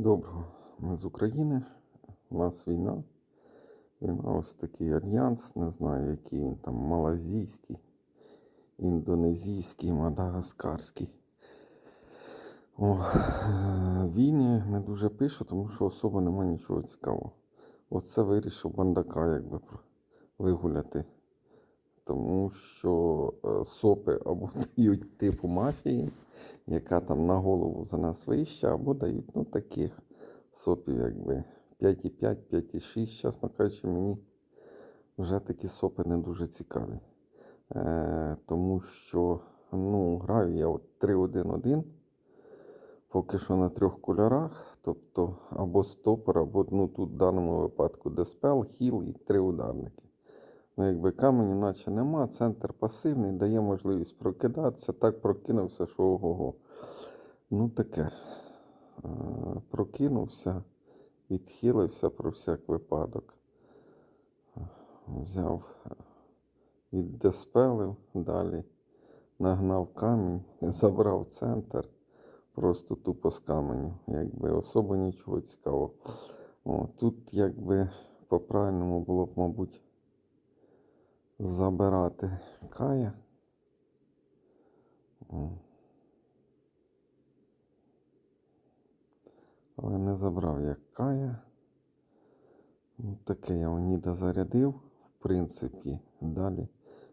Доброго. Ми з України. У нас війна. Війна ось такий альянс, не знаю, який він там, малазійський, індонезійський, мадагаскарський. О, е, війни не дуже пишу, тому що особо нема нічого цікавого. Оце вирішив бандака якби вигуляти. Тому що е, сопи або дають типу мафії, яка там на голову за нас вища, або дають ну, таких сопів, якби 5,5, 5,6, чесно кажучи, мені вже такі сопи не дуже цікаві. Е, тому що ну, граю я от 3-1-1, поки що на трьох кольорах, тобто або стопор, або ну, тут в даному випадку диспел, хіл і три ударники. Ну, якби каменю наче нема, центр пасивний, дає можливість прокидатися. Так прокинувся, що ого-го. Ну таке. Прокинувся, відхилився про всяк випадок. Взяв, віддеспелив далі, нагнав камінь, забрав центр, просто тупо з каменю. Якби особо нічого цікавого. Тут якби по-правильному було б, мабуть, забирати Кая. Але не забрав я Кая. Ну, таке я Оніда зарядив, в принципі, далі.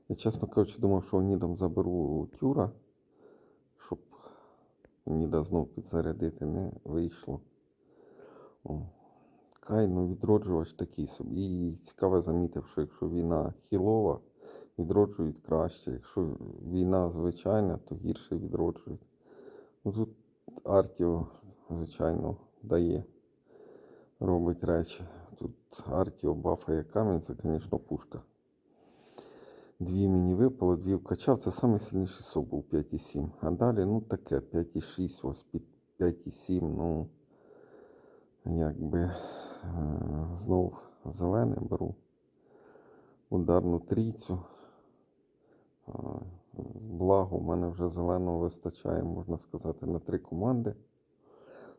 Я, чесно кажучи, думав, що Онідом заберу тюра, щоб Оніда знов підзарядити не вийшло. Кай, ну відроджувач такий собі. І цікаво замітив, що якщо війна хілова, відроджують краще. Якщо війна звичайна, то гірше відроджують. Ну тут Артіо, звичайно, дає, робить речі. Тут Артіо бафає камінь, це, звісно, пушка. Дві мені випало, дві вкачав. Це найсильніший соп був 5,7. А далі, ну таке, 5,6, ось під 5,7, ну якби е, знов зелене беру. Ударну трійцю. Е, Благо, в мене вже зеленого вистачає, можна сказати, на три команди.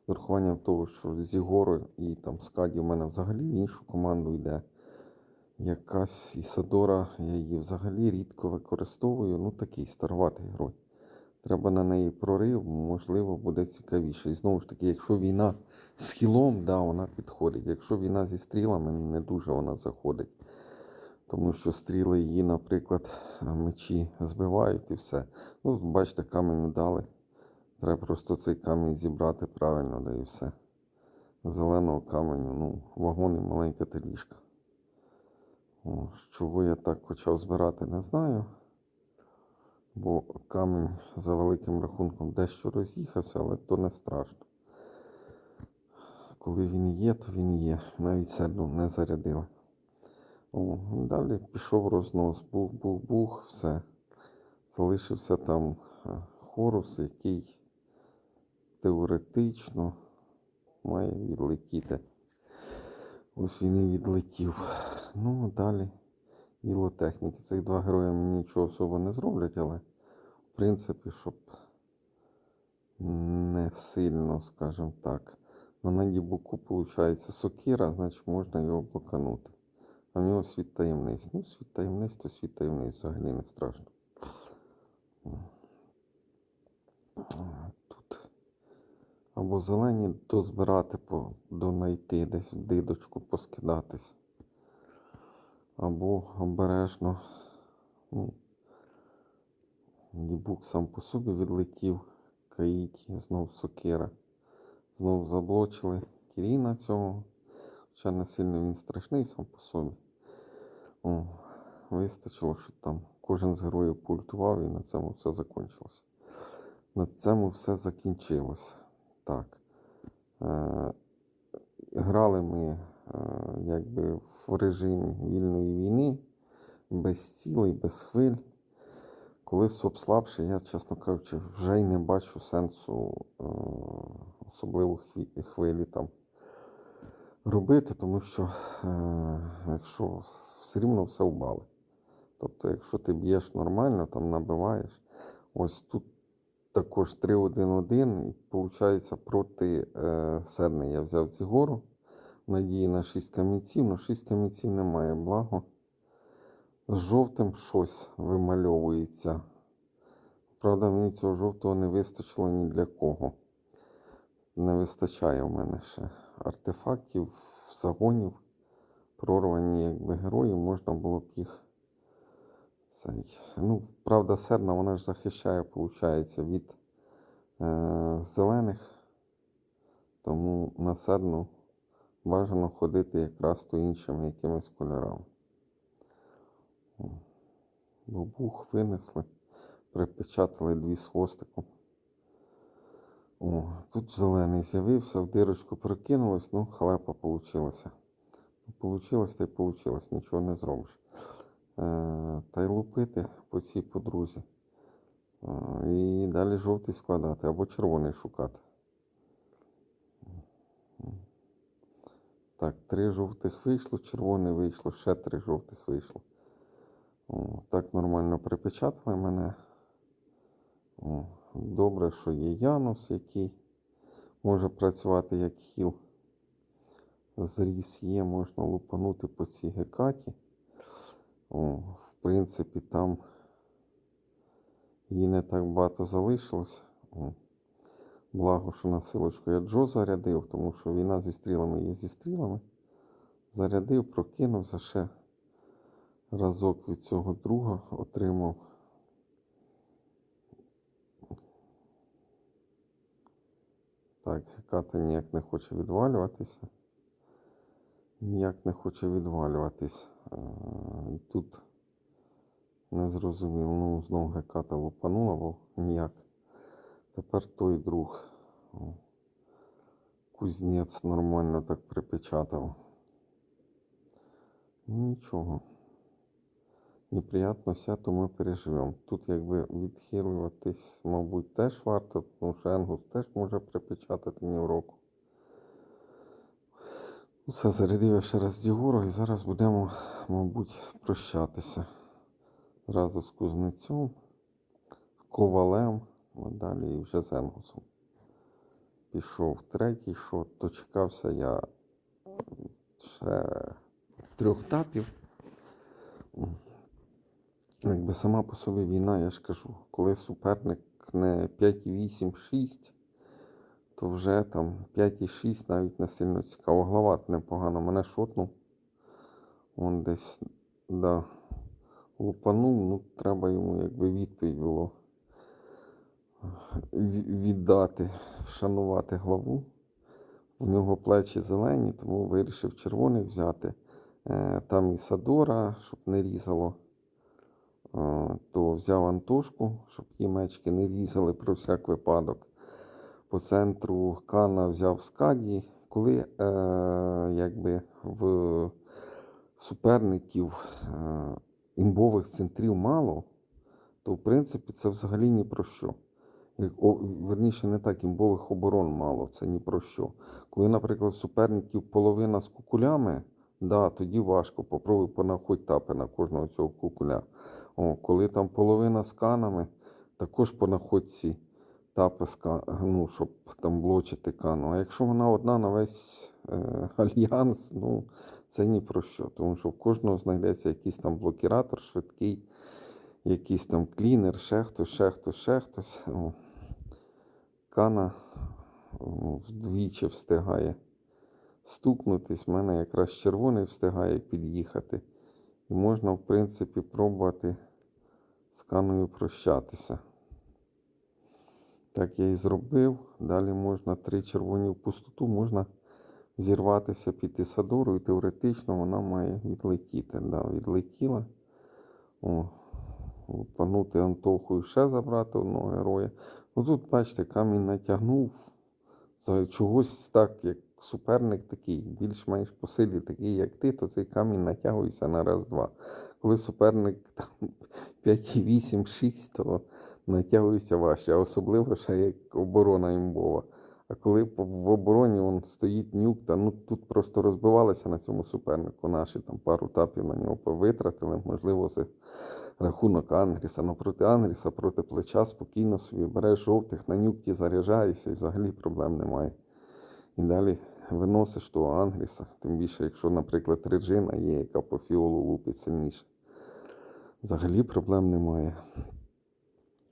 З урахуванням того, що зі горою і там Скаді в мене взагалі в іншу команду йде. Якась Ісадора, я її взагалі рідко використовую. Ну такий старватий герой. Треба на неї прорив, можливо, буде цікавіше. І знову ж таки, якщо війна з хілом, да, вона підходить. Якщо війна зі стрілами, не дуже вона заходить. Тому що стріли її, наприклад, мечі збивають і все. Ну, бачите, камінь дали. Треба просто цей камінь зібрати правильно, да і все. Зеленого каменю, ну, вагон і маленька теліжка. Чого я так почав збирати, не знаю. Бо камінь за великим рахунком дещо роз'їхався, але то не страшно. Коли він є, то він є. Навіть серду не зарядили. О, далі пішов рознос, бух-бух-бух, все. Залишився там е, хорус, який теоретично має відлетіти. Ось він і відлетів. Ну, далі діло техніки. Цих два герої мені нічого особо не зроблять, але принципі, щоб не сильно, скажімо так. Ну, на дібуку, виходить, сокира, значить можна його блоканути. А в нього світ таємниць. Ну, світ таємниць, то світ таємниць взагалі не страшно. Тут або зелені дозбирати, донайти, десь в дидочку поскидатись. Або обережно. Ну, Дібук сам по собі відлетів. Каїті, знов сокира. Знов заблочили Кіріна цього. Хоча не сильно він страшний сам по собі. О, вистачило, що там кожен з героїв пультував і на цьому все закінчилося. На цьому все закінчилося. Так. Е, грали ми е, якби в режимі вільної війни, без цілей, без хвиль. Коли СОП слабший, я, чесно кажучи, вже й не бачу сенсу е, особливо хвилі там робити, тому що е, якщо все рівно все в бали. Тобто, якщо ти б'єш нормально, там набиваєш, ось тут також 3-1-1. І виходить, проти е, Серни я взяв цю гору. Надії на 6 камінців, але 6 камінців немає. Благо. З жовтим щось вимальовується. Правда, мені цього жовтого не вистачило ні для кого. Не вистачає в мене ще артефактів, загонів, прорвані якби герої, можна було б їх. Цей. Ну, правда, серна вона ж захищає, виходить, від е, зелених. Тому на серну бажано ходити якраз то іншими якимись кольорами. Бобух винесли, припечатали дві з хвостиком. О, тут зелений з'явився, в дирочку прокинулось, ну, халепа получилася. Получилось та й получилось, нічого не зробиш. Е, та й лупити по цій подрузі. Е, і далі жовтий складати або червоний шукати. Так, три жовтих вийшло, червоний вийшло, ще три жовтих вийшло. О, так нормально припечатали мене. Добре, що є Янус, який може працювати як хіл. Зріз є, можна лупанути по цій гекаті. О, в принципі, там її не так багато залишилось. О. Благо, що на силочку я Джо зарядив, тому що війна зі стрілами є зі стрілами. Зарядив, прокинувся ще разок від цього друга отримав. Так, Геката ніяк не хоче відвалюватися. Ніяк не хоче відвалюватись. Тут не зрозуміло. Ну, знову Геката лупанула, бо ніяк. Тепер той друг. Кузнець нормально так припечатав. Ну нічого. Неприятно то ми переживемо. Тут якби відхилюватись, мабуть, теж варто, тому що Енгус теж може припечатати ні в року. Все, зарядив я ще раз Дігору і зараз будемо, мабуть, прощатися. Зразу з кузнецем, ковалем, а далі і вже з Енгусом. Пішов третій шот, дочекався я ще трьох тапів. Якби сама по собі війна, я ж кажу, коли суперник не 5,8-6, то вже там 5,6 навіть не сильно цікаво. Глават непогано мене шотнув. Вон десь, да, лупанув, ну треба йому якби відповідь було віддати, вшанувати главу. У нього плечі зелені, тому вирішив червоних взяти. Е, Там і Садора, щоб не різало. Е, То взяв Антошку, щоб ті мечки не різали про всяк випадок. По центру Кана взяв Скаді. Коли е, якби в суперників е, імбових центрів мало, то в принципі це взагалі ні про що. О, верніше, не так, імбових оборон мало, це ні про що. Коли, наприклад, суперників половина з кукулями, да, тоді важко. Попробуй понаходь тапи на кожного цього кукуля. О, коли там половина з канами, також понаходь ці тапи з ка- ну, щоб там блочити кану. А якщо вона одна на весь е, альянс, ну це ні про що. Тому що в кожного знайдеться якийсь там блокіратор швидкий, якийсь там клінер, ще хтось, ще хтось, ще хтось. О. Кана о, вдвічі встигає стукнутись. В мене якраз червоний встигає під'їхати. І можна, в принципі, пробувати з каною прощатися. Так я і зробив. Далі можна три червоні в пустоту, можна зірватися під Ісадору, і теоретично вона має відлетіти. Да, відлетіла. О, панути Антоху і ще забрати одного героя. Ну тут, бачите, камінь натягнув. Чогось так, як суперник такий, більш-менш по силі такий, як ти, то цей камінь натягується на раз-два. Коли суперник там 5,8-6, то натягується важче, особливо ще як оборона імбова. А коли в обороні он стоїть нюк, та ну тут просто розбивалися на цьому супернику. Наші там пару тапів на нього витратили, можливо, з рахунок Ангріса. Ну проти Ангріса, проти плеча спокійно собі береш жовтих, на нюкті заряджаєшся і взагалі проблем немає. І далі виносиш того Ангріса, тим більше, якщо, наприклад, реджина є, яка по фіолу лупить сильніше. Взагалі проблем немає.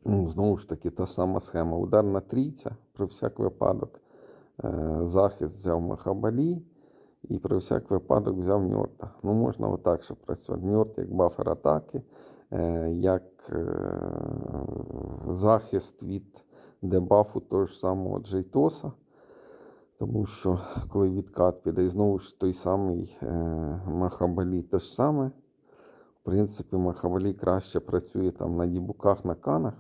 Ну, знову ж таки, та сама схема. Ударна трійця, про всяк випадок. Е, захист взяв Махабалі і про всяк випадок взяв Ньорта. Ну, можна отак ще працювати. Ньорт як бафер атаки, е, як е, захист від дебафу того ж самого Джейтоса. Тому що коли відкат піде, і знову ж той самий Махабалі те ж саме. Принципі, Махабалі краще працює там на дібуках, на канах.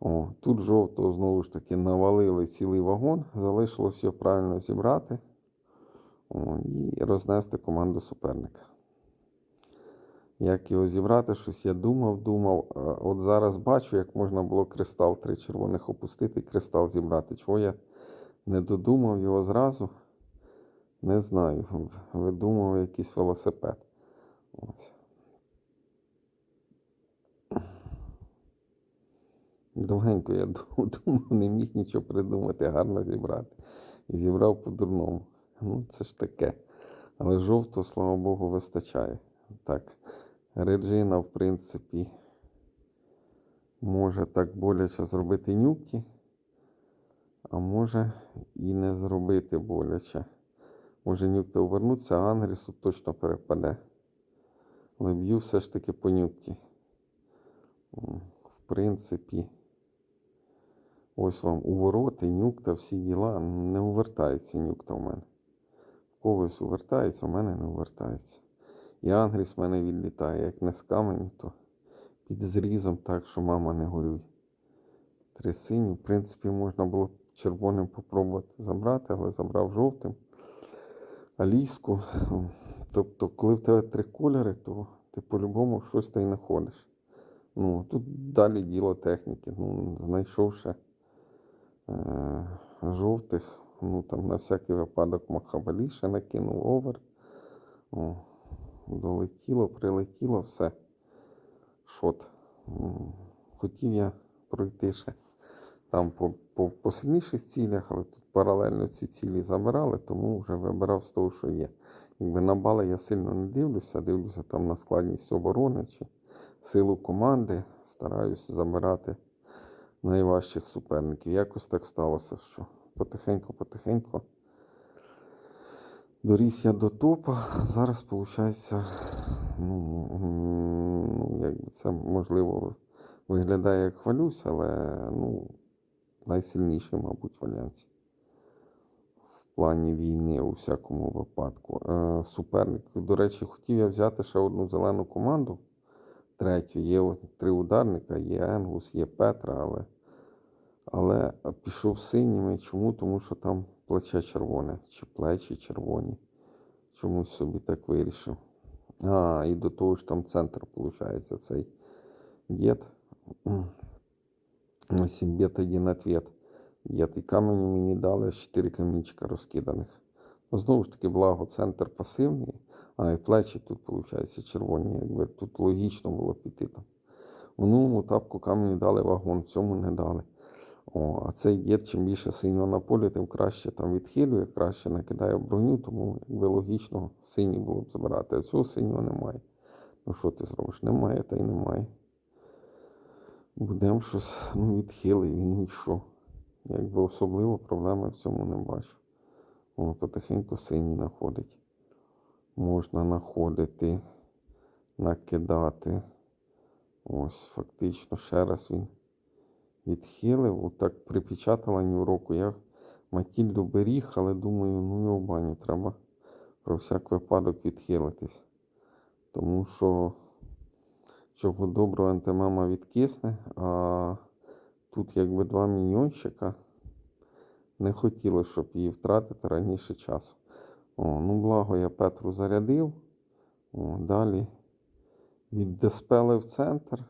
О, тут жовтого знову ж таки навалили цілий вагон, залишилось його правильно зібрати о, і рознести команду суперника. Як його зібрати, щось я думав, думав. От зараз бачу, як можна було кристал три червоних опустити і кристал зібрати. Чого я не додумав його зразу? Не знаю. Видумав якийсь велосипед. Ось. Довгенько я думав, не міг нічого придумати, гарно зібрати. І зібрав по-дурному. Ну, це ж таке. Але жовтого, слава Богу, вистачає. Так, Реджина, в принципі, може так боляче зробити нюкті, а може і не зробити боляче. Може нюкти увернуться, а Ангрісу точно перепаде. Але б'ю все ж таки по нюкті. В принципі, ось вам увороти, нюкта, всі діла. Не увертається нюкта в мене. В когось увертається, в мене не увертається. І Ангріс в мене відлітає. Як не з камені, то під зрізом так, що мама не горюй. Три сині. В принципі, можна було червоним попробувати забрати, але забрав жовтим. Алійську. Тобто, коли в тебе три кольори, то ти по-любому щось та й знаходиш. Ну, тут далі діло техніки. Ну, знайшовши е, жовтих, ну там на всякий випадок Махабалі ще накинув овер. О, долетіло, прилетіло, все. Шот. Хотів я пройти ще там по, по, по сильніших цілях, але тут паралельно ці цілі забирали, тому вже вибирав з того, що є. Якби на бали я сильно не дивлюся, дивлюся там на складність оборони чи силу команди, стараюся забирати найважчих суперників. Якось так сталося, що потихеньку-потихеньку доріс я до топа. Зараз, виходить, ну, якби це можливо виглядає як хвалюсь, але ну, найсильніший, мабуть, в альянсі. В плані війни у всякому випадку. Е, суперник. До речі, хотів я взяти ще одну зелену команду. Третю. Є три ударника, є Енгус, є Петра, але, але пішов синіми. Чому? Тому що там плече червоне, чи плечі червоні. Чомусь собі так вирішив. А, і до того ж там центр, виходить, цей дід. Ось бет один ответ. Дід і камені мені дали 4 камінчика розкиданих. Ну, знову ж таки, благо, центр пасивний, а і плечі тут, виходить, червоні. Якби тут логічно було піти там. В минулому тапку камені дали вагон, в цьому не дали. О, а цей дід, чим більше синього на полі, тим краще там відхилює, краще накидає броню, тому якби логічно синій було б забирати. А цього синього немає. Ну що ти зробиш? Немає, та й немає. Будемо щось ну, відхилив, він і що. Якби особливо проблеми в цьому не бачу. Воно потихеньку синій знаходить. Можна знаходити, накидати. Ось, фактично, ще раз він відхилив. Отак припечатала ні в року. Я Матільду беріг, але думаю, ну його баню треба про всяк випадок відхилитись. Тому що чого доброго антимема відкисне, а тут якби два міньйончика. Не хотіло, щоб її втратити раніше часу. О, ну благо я Петру зарядив. О, далі віддеспелив центр,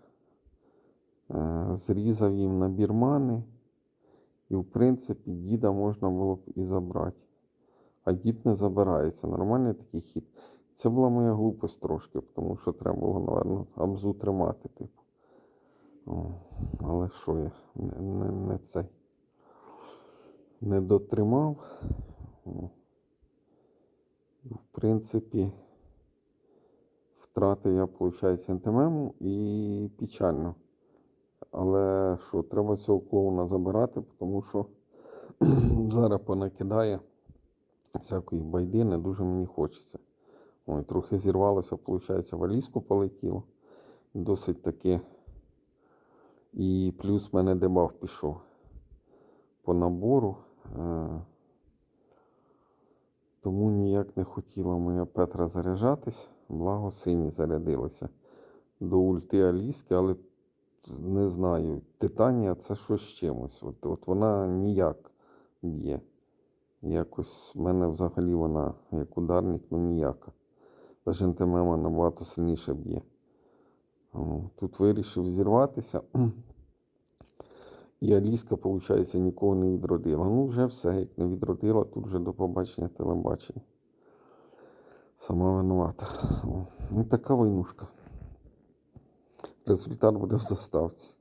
зрізав їм набір мани. І, в принципі, діда можна було б і забрати. А дід не забирається. Нормальний такий хід. Це була моя глупость трошки, тому що треба було, напевно, абзу тримати, типу. О, але що я не, не, не цей. Не дотримав. О. В принципі, втратив я, виходить, ентемему і печально. Але що, треба цього клоуна забирати, тому що зараз понакидає всякої байди, не дуже мені хочеться. Ой, трохи зірвалося, виходить, валізку полетіло. Досить таки. І плюс в мене дебаф пішов по набору. Тому ніяк не хотіла моя Петра заряджатись. Благо сині зарядилися до ульти Аліски, але не знаю. Титанія це щось з чимось. От, от вона ніяк б'є. Якось в мене взагалі вона як ударник, ну ніяка. Навіть НТММ набагато сильніше б'є. Тут вирішив зірватися. І Аліска, виходить, нікого не відродила. Ну, вже все, як не відродила, тут вже до побачення телебачення. Сама винувата. Ну, така войнушка. Результат буде в заставці.